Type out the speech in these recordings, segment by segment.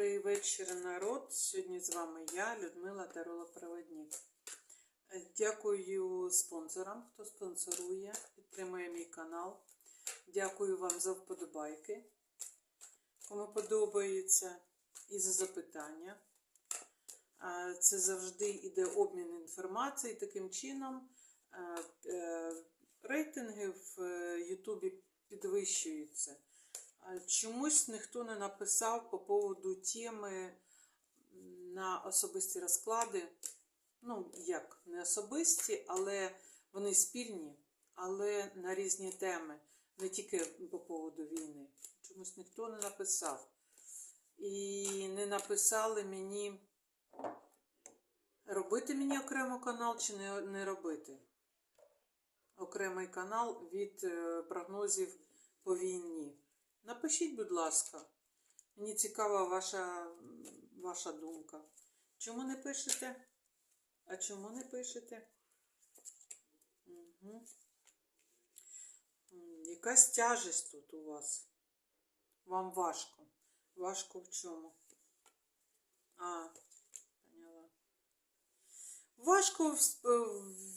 Добрий вечір, народ. Сьогодні з вами я, Людмила Таролог-Проводник. Е, Дякую спонсорам, хто спонсорує, підтримує мій канал. Дякую вам за вподобайки. Кому подобається і за запитання. Це завжди йде обмін інформацією. Таким чином е, рейтинги в е, Ютубі підвищуються. Чомусь ніхто не написав по поводу теми на особисті розклади. Ну, як, не особисті, але вони спільні, але на різні теми, не тільки по поводу війни. Чомусь ніхто не написав. І не написали мені, робити мені окремо канал чи не, не робити. Окремий канал від е, прогнозів по війні. Напишіть, будь ласка. Мені цікава ваша, ваша думка. Чому не пишете? А чому не пишете? Угу. Якась тяжесть тут у вас. Вам важко. Важко в чому? А, поняла. Важко в,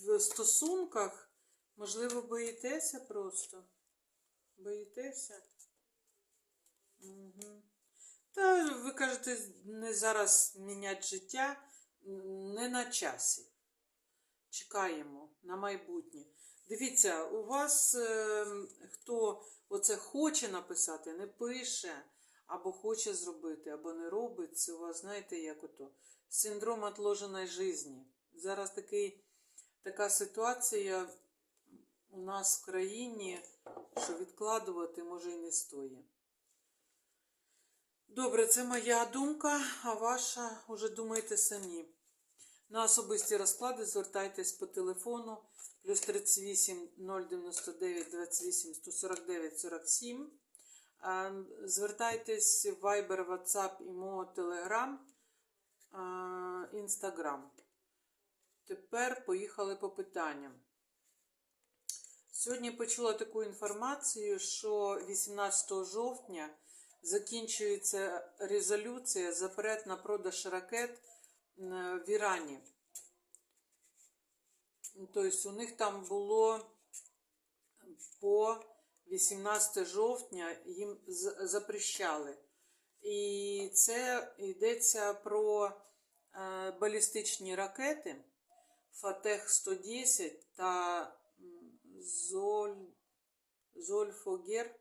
в стосунках. Можливо, боїтеся просто. Боїтеся? Та ви кажете, не зараз міняти життя, не на часі. Чекаємо на майбутнє. Дивіться, у вас е, хто оце хоче написати, не пише, або хоче зробити, або не робить, це у вас, знаєте, як ото синдром отложеної житті. Зараз такий, така ситуація у нас в країні, що відкладувати може і не стоїть. Добре, це моя думка, а ваша уже думайте самі. На особисті розклади звертайтесь по телефону плюс 38 099 28 149 47. Звертайтесь в Viber, WhatsApp, Imo, Telegram, Instagram. Тепер поїхали по питанням. Сьогодні почула таку інформацію, що 18 жовтня закінчується резолюція запрет на продаж ракет е, в Ірані. Тобто у них там було по 18 жовтня їм запрещали. І це йдеться про е, балістичні ракети Фатех 110 та Золь, Зольфогер.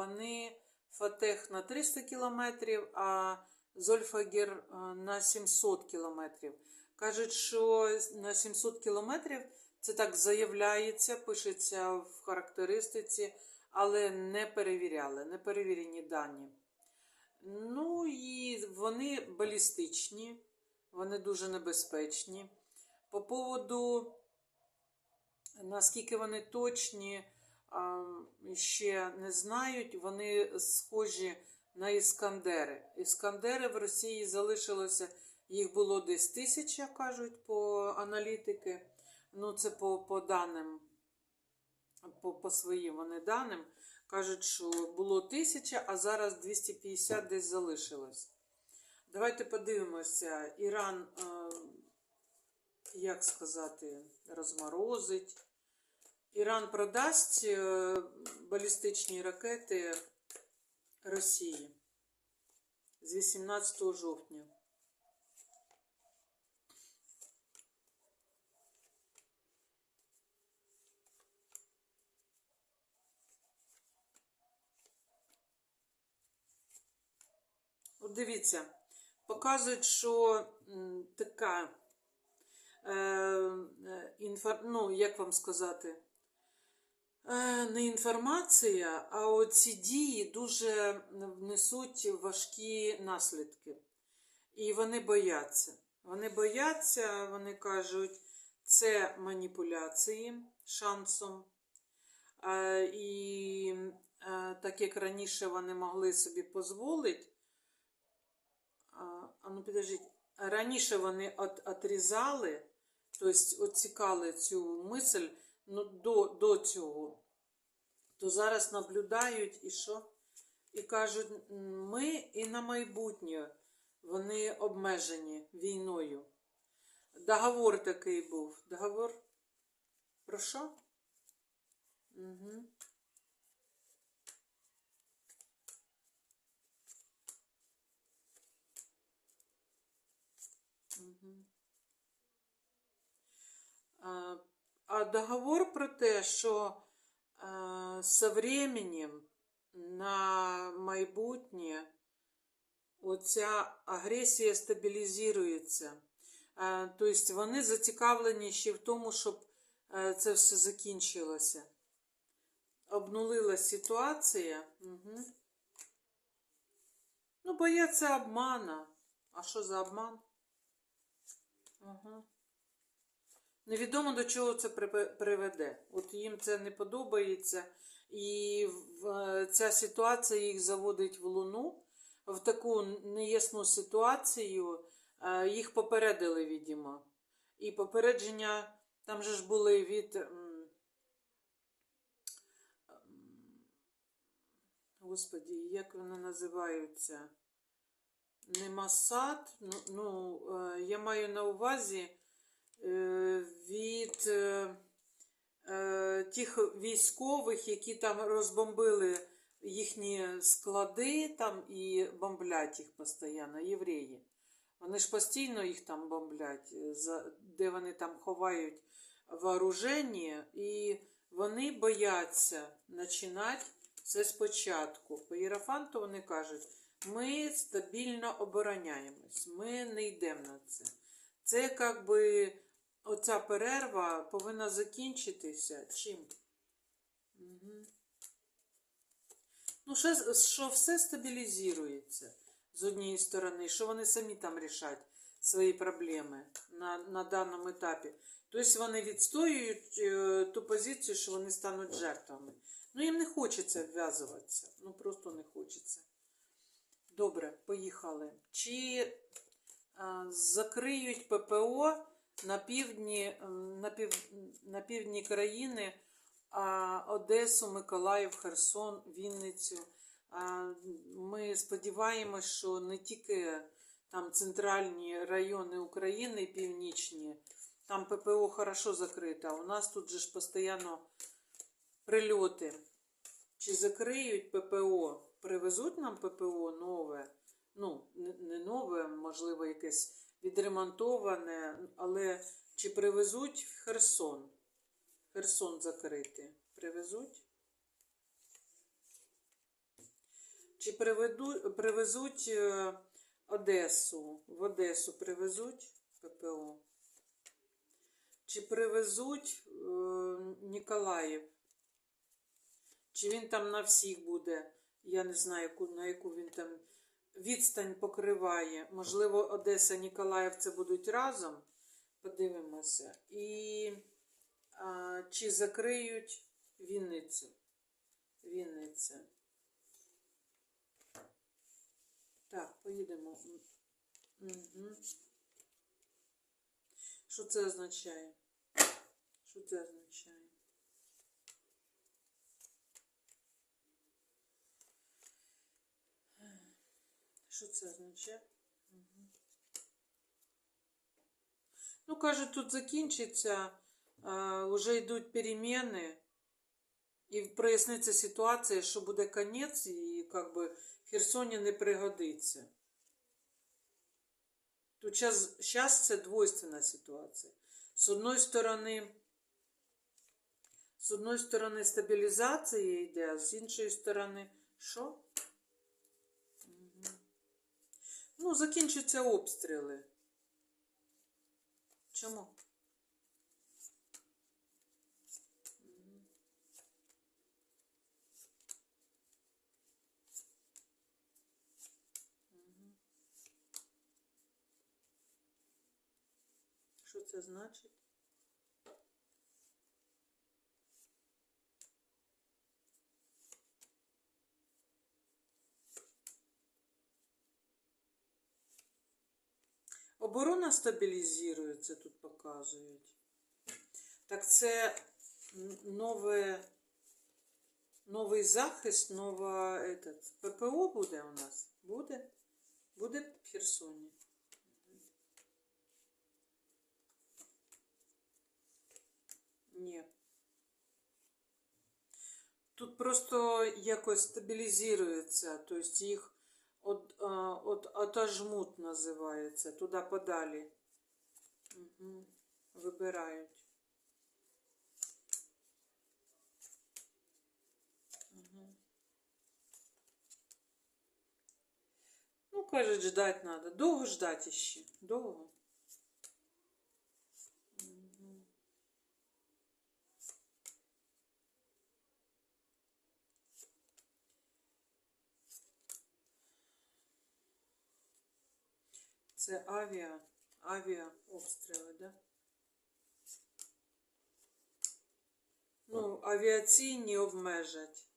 Вони Фатех на 300 кілометрів, а Зольфагер на 700 кілометрів. Кажуть, що на 700 кілометрів це так заявляється, пишеться в характеристиці, але не перевіряли, не перевірені дані. Ну і вони балістичні, вони дуже небезпечні. По поводу, наскільки вони точні, ще не знають. Вони схожі на іскандери. Іскандери в Росії залишилося, їх було десь тисяча, кажуть, по аналітики. Ну, це по, по даним, по, по своїм вони даним. Кажуть, що було тисяча, а зараз 250 десь залишилось. Давайте подивимося. Іран, е, як сказати, розморозить. Іран продасть е, балістичні ракети Росії з 18 жовтня. От дивіться, показують, що така, е, е, інфор... ну, як вам сказати, не інформація, а оці дії дуже внесуть важкі наслідки. І вони бояться. Вони бояться, вони кажуть, це маніпуляції шансом. Е, І е, так як раніше вони могли собі дозволити, а ну підождіть, раніше вони от, отрізали, тобто оцікали цю мисль ну, до, до цього, то зараз наблюдають і що? і кажуть, ми і на майбутнє вони обмежені війною. Договор такий був. Договор про що? Угу. Угу. А, договор про те, що а, со временем на майбутнє оця агресія стабілізується. А, Тобто вони зацікавлені ще в тому, щоб е, це все закінчилося. Обнулилась ситуація. Угу. Ну, бояться обмана. А що за обман? Ага. Невідомо до чого це приведе. От їм це не подобається, і ця ситуація їх заводить в луну, в таку неясну ситуацію. Е, Їх попередили, відомо. І попередження там же ж були від. Господі, як вони називаються? Не Масад, ну, ну е, я маю на увазі від е, е, тих військових, які там розбомбили їхні склади там і бомблять їх постійно, євреї. Вони ж постійно їх там бомблять, е, де вони там ховають вооруження, і вони бояться починати все спочатку. По Єрофанту вони кажуть, ми стабільно обороняємось, ми не йдемо на це. Це як би оця перерва повинна закінчитися чим? Угу. Ну, що, що все стабілізується з однієї сторони, що вони самі там рішать свої проблеми на, на даному етапі. Тобто вони відстоюють е, ту позицію, що вони стануть жертвами. Ну, їм не хочеться вв'язуватися. Ну, просто не хочеться. Добре, поїхали. Чи а, закриють ППО на півдні, на пів, на півдні країни Одесу, Миколаїв, Херсон, Вінницю? Ми сподіваємось, що не тільки там центральні райони України, північні, там ППО хорошо закрито, а у нас тут же ж постійно прильоти. Чи закриють ППО? Привезуть нам ППО нове? Ну, не нове, можливо, якесь відремонтоване, але чи привезуть в Херсон? Херсон закрити. Привезуть? Чи приведу, привезуть е, Одесу? В Одесу привезуть ППО? Чи привезуть е, Ніколаїв? Чи він там на всіх буде? Я не знаю, на яку він там відстань покриває. Можливо, Одеса, Ніколаїв це будуть разом. Подивимося. І а, чи закриють Вінницю? Вінниця. Так, поїдемо. Угу. Що це означає? Що це означає? Що це означає? Ну, кажуть, тут закінчиться, а, вже йдуть переміни, і проясниться ситуація, що буде конець, і в Херсоні не пригодиться. Тут зараз це двойственна ситуація. З одної сторони, з одної сторони стабілізація йде, а з іншої сторони, що? Ну, закінчаться обстріли. Чому? Що це значить? Оборона стабілізується, тут показують. Так це нове, Новий захист, нова этот, ППО буде у нас? Буде? Буде в Херсоні. Ні. Тут просто якось стабілізується, тобто їх от, от, отожмут називається, туди подалі. Угу. Вибирають. Угу. Ну, кажуть, ждать надо. Довго ждать іще? Довго? Це авіа, авіа обстріли, да? Ну, авіаційні обмежать.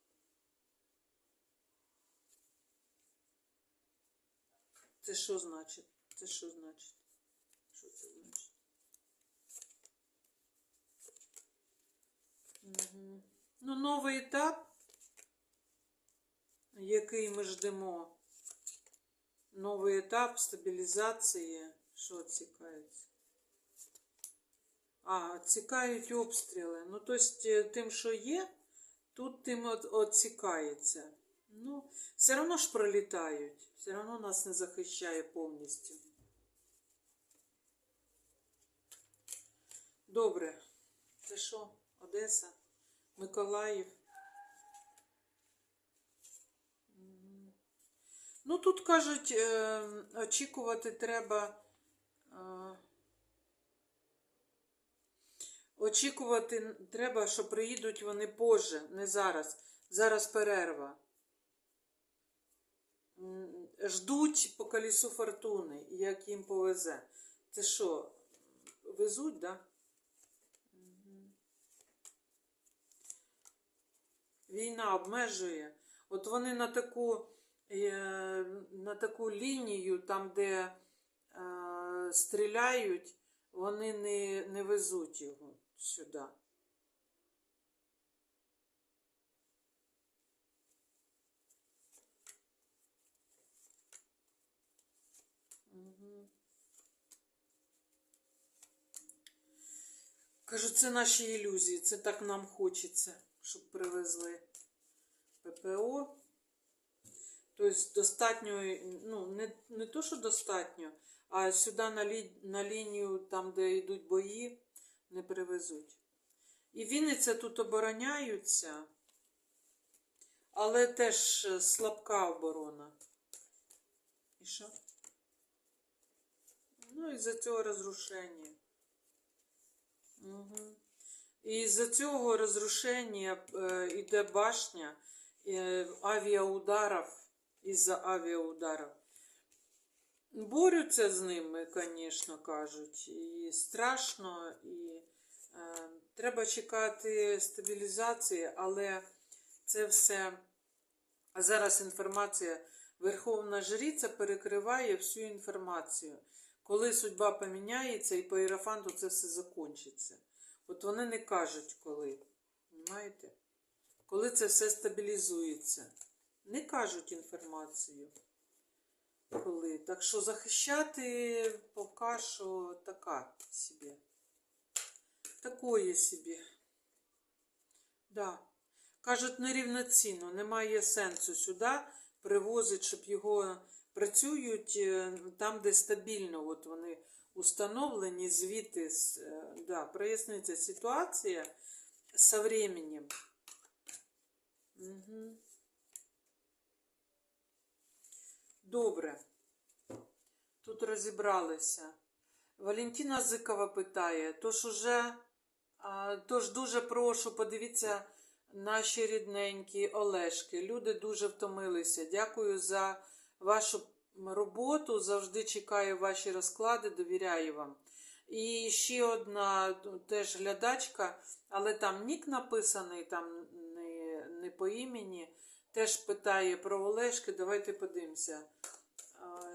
Це що значить? Це що значить? Що це значить? Угу. Ну, новий етап, який ми ждемо. Новий етап стабілізації. Що цікається? А, цікають обстріли. Ну, тобто, тим, що є, тут тим от, отсікається. Ну, все одно ж пролітають. Все одно нас не захищає повністю. Добре. Це що? Одеса? Миколаїв? Ну, тут кажуть, е, очікувати треба. Е, очікувати треба, що приїдуть вони позже, не зараз. Зараз перерва. Ждуть по колісу фортуни, як їм повезе. Це що, везуть, да? Війна обмежує. От вони на таку, на таку лінію, там, де е, стріляють, вони не, не везуть його сюди. Кажу, це наші ілюзії, це так нам хочеться, щоб привезли ППО. Тобто достатньо, ну, не, не то, що достатньо, а сюди на, лі, на лінію, там, де йдуть бої, не привезуть. І Вінниця тут обороняються, але теж е, слабка оборона. І що? Ну, із-за цього розрушення. Угу. І із-за цього розрушення е, іде башня е, авіаударів, із-за авіаударів. Борються з ними, звісно, кажуть. І страшно, і е, треба чекати стабілізації, але це все зараз інформація. Верховна Жриця перекриває всю інформацію. Коли судьба поміняється і по іерофанту це все закінчиться. От вони не кажуть коли. Понимаєте? Коли це все стабілізується. Не кажуть інформацію. Коли. Так що захищати поки що така собі. Такої собі. Да. Кажуть, нерівноцінно, немає сенсу сюди привозити, щоб його працюють е, там, де стабільно от вони установлені, звідти е, да, проясниться ситуація со временем. Угу. Добре. Тут розібралися. Валентина Зикова питає, тож уже, тож дуже прошу, подивіться наші рідненькі Олешки. Люди дуже втомилися. Дякую за вашу роботу. Завжди чекаю ваші розклади, довіряю вам. І ще одна теж глядачка, але там нік написаний, там не, не по імені. Теж питає про Олешки. Давайте подивимося.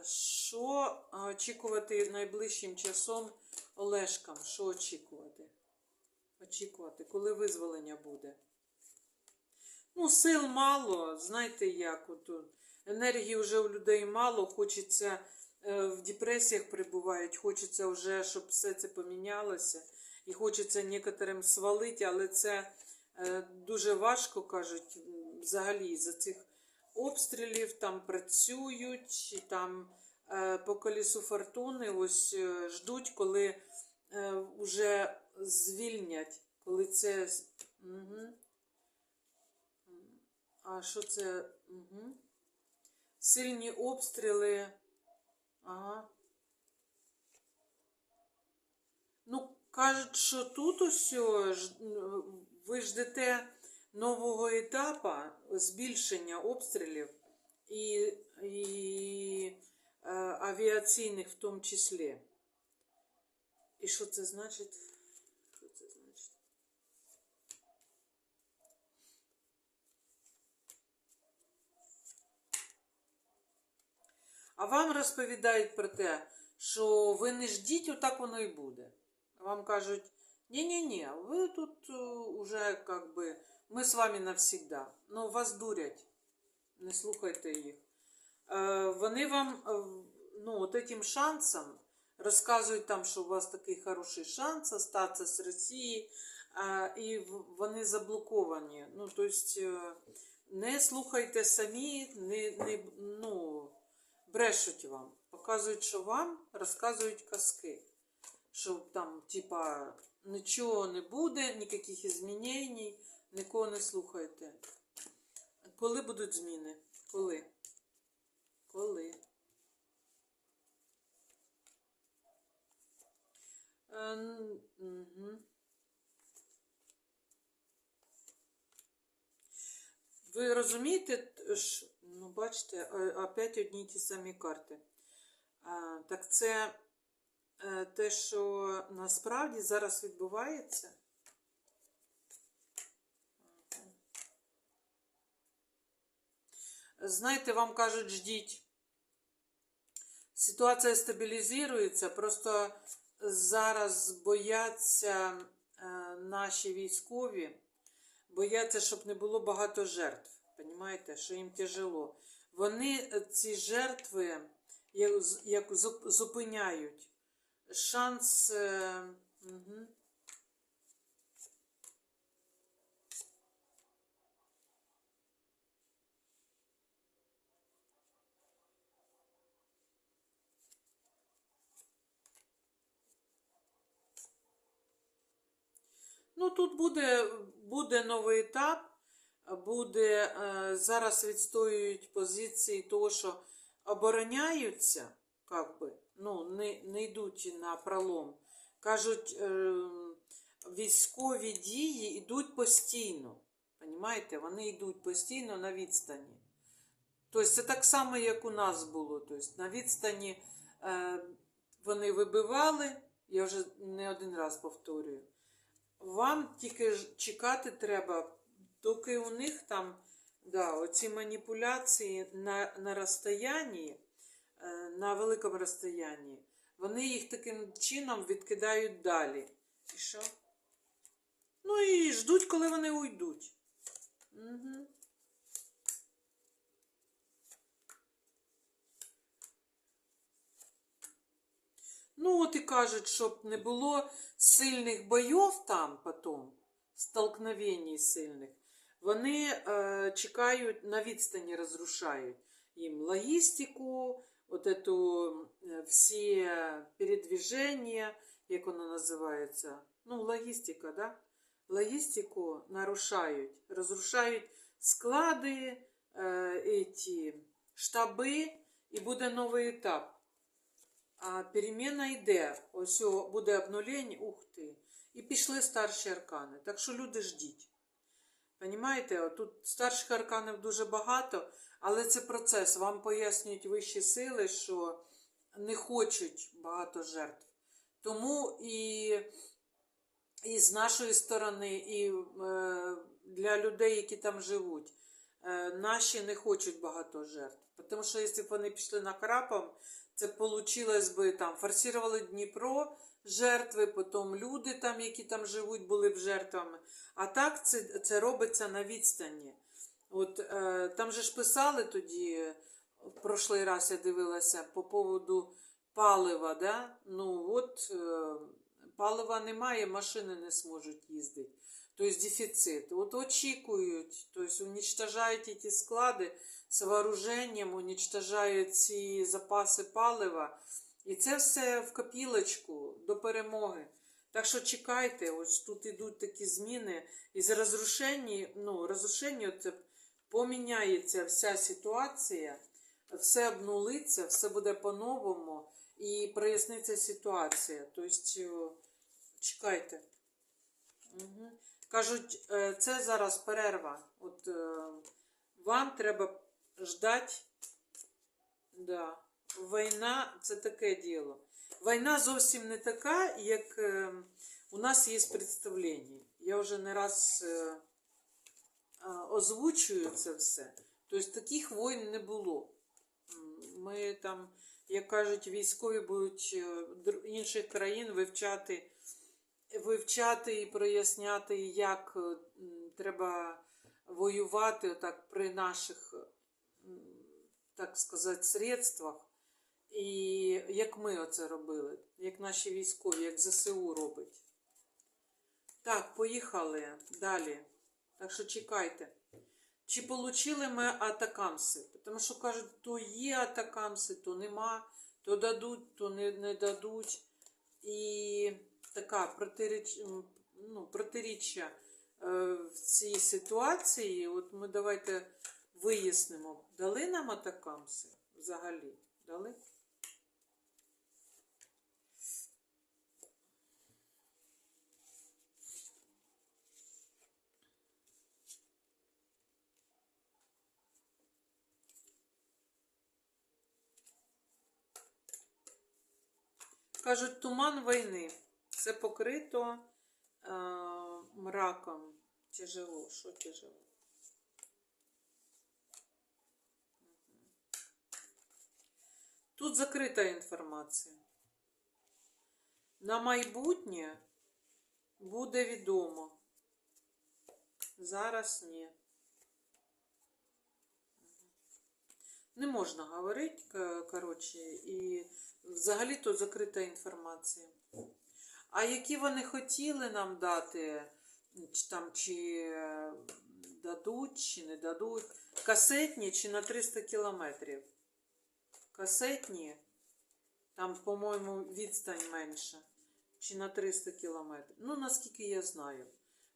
Що очікувати найближчим часом Олешкам? Що очікувати? Очікувати, коли визволення буде? Ну, сил мало, знаєте як, от, от, енергії вже у людей мало, хочеться е, в депресіях перебувають, хочеться вже, щоб все це помінялося. І хочеться некоторим свалити, але це е, дуже важко, кажуть, взагалі за цих обстрілів там працюють, там е, по колісу фортуни ось е, ждуть, коли е, вже звільнять, коли це. Угу. А що це? Угу. Сильні обстріли. Ага. Ну, кажуть, що тут ось ви ждете нового етапу збільшення обстрілів і, і е, авіаційних в тому числі. І що це значить? Що це значить? А вам розповідають про те, що ви не ждіть, отак воно і буде. Вам кажуть, ні-ні-ні, ви тут е, уже как би, ми з вами навсегда. Ну, вас дурять. Не слухайте їх. Е, Вони вам е, ну, от этим шансом розказують там, що у вас такий хороший шанс остатися з Росії, і вони заблоковані. Ну, тобто, не слухайте самі, не, не, ну, брешуть вам. Показують, що вам розказують казки. Що там, типа, нічого не буде, ніяких змінень, нікого не слухайте. Коли будуть зміни? Коли? Коли? Е. Ви розумієте, ну бачите, опять одні ті самі карти. Так це е, те, що насправді зараз відбувається. Знаєте, вам кажуть, ждіть. Ситуація стабілізується, просто зараз бояться е, наші військові, бояться, щоб не було багато жертв. Понімаєте, що їм тяжело. Вони е, ці жертви як, зупиняють. Шанс. Угу. Тут буде, буде новий етап, буде е, зараз відстоюють позиції того, що обороняються, как би, ну, не, не йдуть на пролом. Кажуть, е, військові дії йдуть постійно. Понімаєте? Вони йдуть постійно на відстані. Тобто це так само, як у нас було. Тобто на відстані е, вони вибивали, я вже не один раз повторюю. Вам тільки чекати треба, доки у них там да, оці маніпуляції на, на розстоянні, е, на великому розстоянні, вони їх таким чином відкидають далі. І що? Ну і ждуть, коли вони уйдуть. Угу. Ну, от і кажуть, щоб не було сильних бойов там потім, столкновень сильних, вони е, чекають на відстані, розрушають їм логістику, от эту, е, всі передвіження, як воно називається, ну, логістика, да? Логістику нарушають, розрушають склади, е, эти, штаби, і буде новий етап. А переміна йде. Ось буде обнулення, ух ти. І пішли старші аркани. Так що люди ждіть. Понімаєте, тут старших арканів дуже багато, але це процес. Вам пояснюють вищі сили, що не хочуть багато жертв. Тому і, і з нашої сторони, і е, для людей, які там живуть, е, наші не хочуть багато жертв. Тому що якщо б вони пішли на крапом, це получилось би там форсували Дніпро жертви, потім люди, там, які там живуть, були б жертвами. А так це, це робиться на відстані. От е, там же ж писали тоді, в прошлий раз я дивилася по поводу палива, да? Ну от е, палива немає, машини не зможуть їздити. Тобто дефіцит. От очікують, тобто уничтожають ці склади з вооруженням, уничтожають ці запаси палива. І це все в копілочку до перемоги. Так що чекайте, ось тут ідуть такі зміни. Із розрушення, ну, розрушення це поміняється вся ситуація, все обнулиться, все буде по-новому і проясниться ситуація. Тобто, чекайте. Угу. Кажуть, е, це зараз перерва. От е, вам треба ждати. Да. Війна це таке діло. Війна зовсім не така, як е, у нас є представлення. Я вже не раз озвучую це все. Тобто таких воїн не було. Ми там, як кажуть, військові будуть інших країн вивчати, вивчати і проясняти, як е, треба воювати отак при наших, так сказати, средствах. І як ми оце робили, як наші військові, як ЗСУ робить. Так, поїхали далі. Так що чекайте. Чи отримали ми атакамси? Тому що кажуть, то є атакамси, то нема, то дадуть, то не, не дадуть. І така протиріч, ну, протиріччя е, в цій ситуації. От ми давайте вияснимо, дали нам атакамси взагалі? Дали? Кажуть, туман війни. Це покрито е, мраком. Тяжело. Що тяжело? Тут закрита інформація. На майбутнє буде відомо. Зараз ні. Не можна говорити, коротше, і взагалі то закрита інформація. А які вони хотіли нам дати, чи там чи е, дадуть, чи не дадуть, касетні чи на 300 кілометрів? Касетні, там, по-моєму, відстань менша, чи на 300 кілометрів. Ну, наскільки я знаю,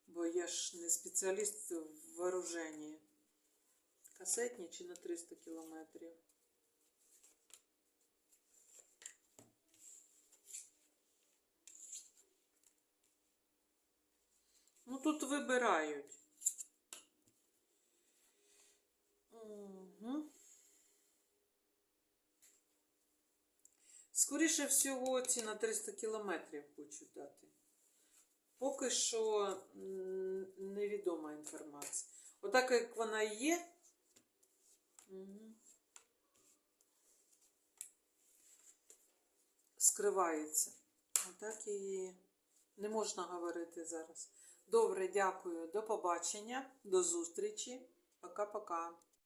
бо я ж не спеціаліст в вооруженні. Касетні чи на 300 кілометрів. Ну, тут вибирають. Угу. Скоріше всього, ці на 300 кілометрів хочуть дати. Поки що невідома інформація. Отак, як вона є. Угу. Скривається. Отак і не можна говорити зараз. Добре, дякую. До побачення, до зустрічі. Пока-пока.